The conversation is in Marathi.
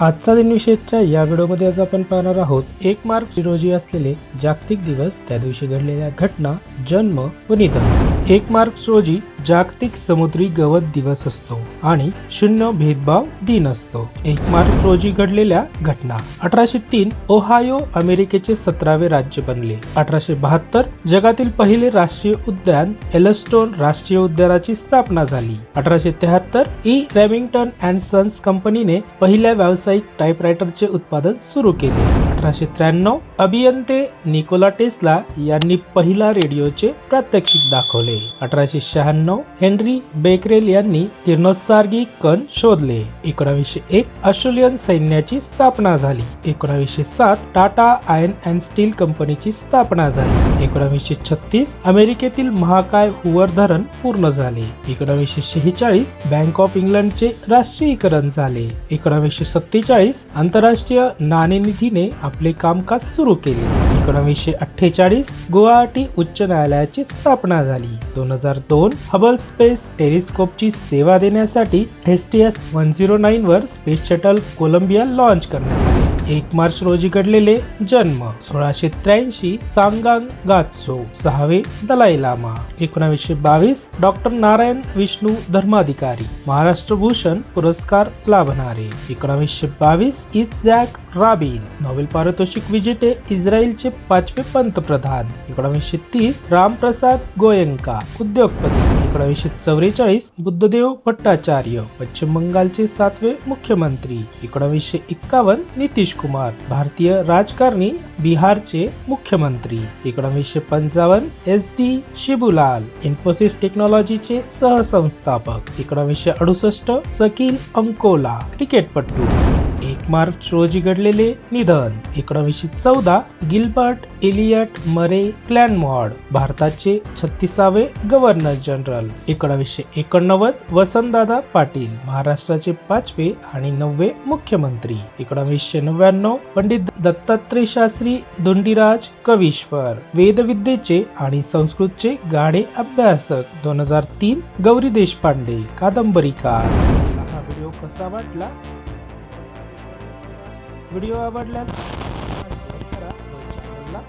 आजचा दिनविशेषच्या या व्हिडिओमध्ये आज आपण पाहणार आहोत एक मार्च रोजी असलेले जागतिक दिवस त्या दिवशी घडलेल्या घटना जन्म व निधन. एक मार्च रोजी जागतिक समुद्री गवत दिवस असतो आणि शून्य भेदभाव दिन असतो. एक मार्च रोजी घडलेल्या घटना. अठराशे तीन ओहायो अमेरिकेचे सतरावे राज्य बनले. अठराशे बहात्तर जगातील पहिले राष्ट्रीय उद्यान एलस्टोन राष्ट्रीय उद्यानाची स्थापना झाली. अठराशे त्र्याहत्तर ई रेमिंग्टन अँड सन्स कंपनीने पहिल्या व्यावसायिक टाइपरायटरचे उत्पादन सुरू केले. अठराशे त्र्याण्णव अभियंते निकोला टेस्ला यांनी पहिला रेडिओचे प्रात्यक्षिक दाखवले. अठराशे शहाण्णव हेनरी बेकरेल यांनी किरणोत्सार्गी कण शोधले. एकोणावीसशे एक ऑस्ट्रेलियन सैन्याची स्थापना झाली. एकोणावीसशे सात टाटा आयर्न अँड स्टील कंपनीची स्थापना झाली. एकोणावीसशे छत्तीस अमेरिकेतील महाकाय हुवर धरण पूर्ण झाले. एकोणावीसशे शेहेचाळीस बँक ऑफ इंग्लंडचे राष्ट्रीयकरण झाले. एकोणावीसशे सत्तेचाळीस आंतरराष्ट्रीय नाणेनिधीने आपले कामकाज सुरू केले. एकोणावीसशे अठ्ठेचाळीस गुवाहाटी उच्च न्यायालयाची स्थापना झाली. दोन हजार दोन हबल स्पेस टेलिस्कोपची सेवा देण्यासाठी S T S one zero नाईनवर space shuttle Columbia launch करण्यात एक मार्च रोजी घडलेले जन्म सोळाशे त्र्याऐंशी सांगांग गात्सो सहावे दलाई लामा. एकोणावीसशे बावीस डॉक्टर नारायण विष्णू धर्माधिकारी. महाराष्ट्र भूषण पुरस्कार लाभणारे. एकोणावीसशे बावीस इझॅक राबिन. नोबेल पारितोषिक विजेते इस्रायलचे पाचवे पंतप्रधान. एकोणावीसशे तीस रामप्रसाद गोयंका उद्योगपती. एकोणावीसशे चौवेचाळीस बुद्धदेव भट्टाचार्य पश्चिम बंगालचे सातवे मुख्यमंत्री. एकोणावीसशे एक्कावन्न नितीश कुमार भारतीय राजकारणी बिहारचे मुख्यमंत्री. एकोणीसशे पंचावन्न एस डी शिबुलाल इन्फोसिस टेक्नॉलॉजीचे सहसंस्थापक. एकोणीसशे अडुसष्ट सकील अंकोला क्रिकेटपटू. एक मार्च रोजी घडलेले निधन. एकोणावीसशे चौदा गिल्बर्ट एलियट मरे क्लॅनमॉड भारताचे छत्तीसावे गव्हर्नर जनरल. एकोणावीसशे एकोणनव्वद वसंतदादा पाटील महाराष्ट्राचे पाचवे आणि नववे मुख्यमंत्री. एकोणावीसशे नव्याण्णव पंडित दत्तात्रय शास्त्री धोंडीराज कवीश्वर. वेदविद्येचे आणि संस्कृतचे गाढे अभ्यासक. दोन हजार तीन गौरी देशपांडे कादंबरीकार. हा व्हिडिओ कसा वाटला? व्हिडिओ आवडल्यास शेअर करा. चॅनलला